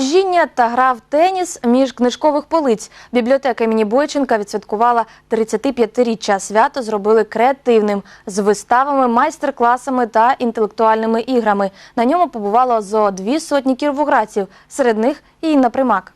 Жіння та гра в теніс між книжкових полиць. Бібліотека імені Бойченка відсвяткувала 35-річчя. Свято зробили креативним з виставами, майстер-класами та інтелектуальними іграми. На ньому побувало зо дві сотні кіровоградців, серед них і Інна Примак.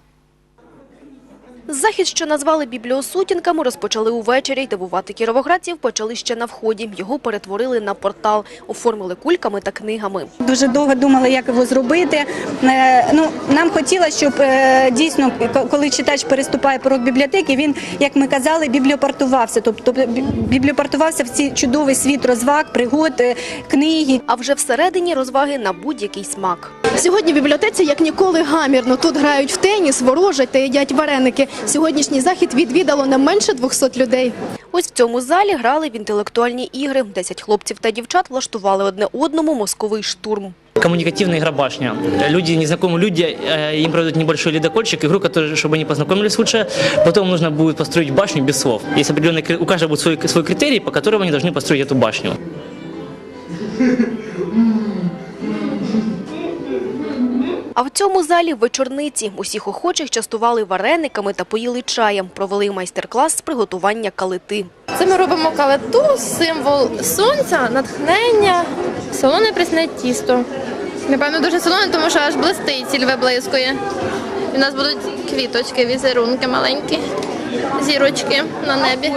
Захід, що назвали бібліосутінками, розпочали увечері. й Дивувати кіровоградців почали ще на вході. Його перетворили на портал, оформили кульками та книгами. Дуже довго думали, як його зробити. Е, Ну, нам хотілося, щоб е, дійсно, коли читач переступає порог бібліотеки, він, як ми казали, бібліопортувався. Тобто бі- бібліопортувався в цей чудовий світ розваг, пригод, е, книги. А вже всередині розваги на будь-який смак. Сьогодні в бібліотеці як ніколи гамірно. Тут грають в теніс, ворожать та їдять вареники. Сьогоднішній захід відвідало не менше 200 людей. Ось в цьому залі грали в інтелектуальні ігри. Десять хлопців та дівчат влаштували одне одному мозковий штурм. Коммуникативная игра башня. Люди, незнакомые люди, э, им проведут небольшой ледокольчик, игру, которую, чтобы они познакомились лучше. Потом нужно будет построить башню без слов. Есть определенный, кри- у каждого будет свой, свой критерий, по которому они должны построить эту башню. А в цьому залі вечорниці. Усіх охочих частували варениками та поїли чаєм. Провели майстер-клас з приготування калити. Це ми робимо калету, символ сонця, натхнення, солоне прісне тісто. Напевно, дуже солоне, тому що аж блистить, сіль виблискує. У нас будуть квіточки, візерунки маленькі, зірочки на небі.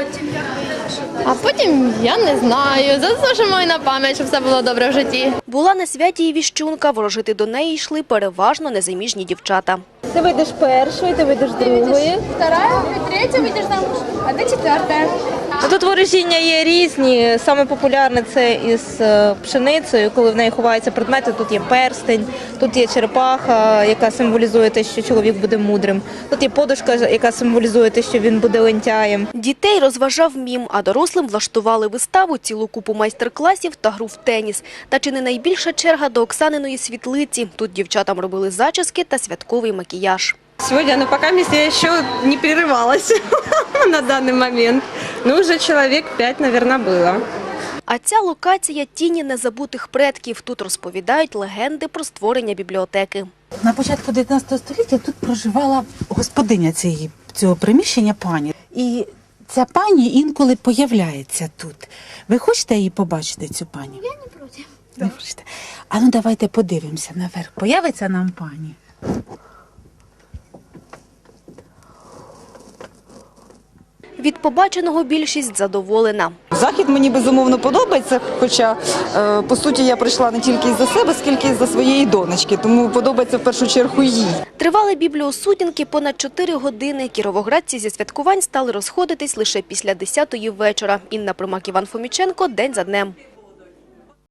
А потім я не знаю, Заслужимо і на пам'ять, щоб все було добре в житті. Була на святі і віщунка. Ворожити до неї йшли переважно незаміжні дівчата. Ти вийдеш першою, ти вийдеш другою. Вторая, третя вийдеш замуж, а де четверта? Тут ворожіння є різні. Саме популярне це із е, пшеницею, коли в неї ховаються предмети. Тут є перстень, тут є черепаха, яка символізує те, що чоловік буде мудрим. Тут є подушка, яка символізує те, що він буде лентяєм. Дітей розважав мім, а дорослим влаштували виставу, цілу купу майстер-класів та гру в теніс. Та чи не найбільша черга до Оксаниної світлиці? Тут дівчатам робили зачіски та святковий макіяж. Сегодня, ну пока я еще не прерывалась на данный момент. Ну, уже человек пять, наверное, было. А ця локація – тіні незабутих предків. Тут розповідають легенди про створення бібліотеки. На початку 19 століття тут проживала господиня цієї, цього приміщення пані. І ця пані інколи появляється тут. Ви хочете її побачити, цю пані? Я не проти. Не хочете? А ну давайте подивимося наверх. Появиться нам пані. Від побаченого більшість задоволена. Захід мені безумовно подобається, хоча е, по суті я прийшла не тільки із-за себе, скільки із-за своєї донечки, тому подобається в першу чергу їй. Тривали бібліосутінки понад 4 години. Кіровоградці зі святкувань стали розходитись лише після 10-ї вечора. Інна Примак, Іван Фоміченко. День за днем.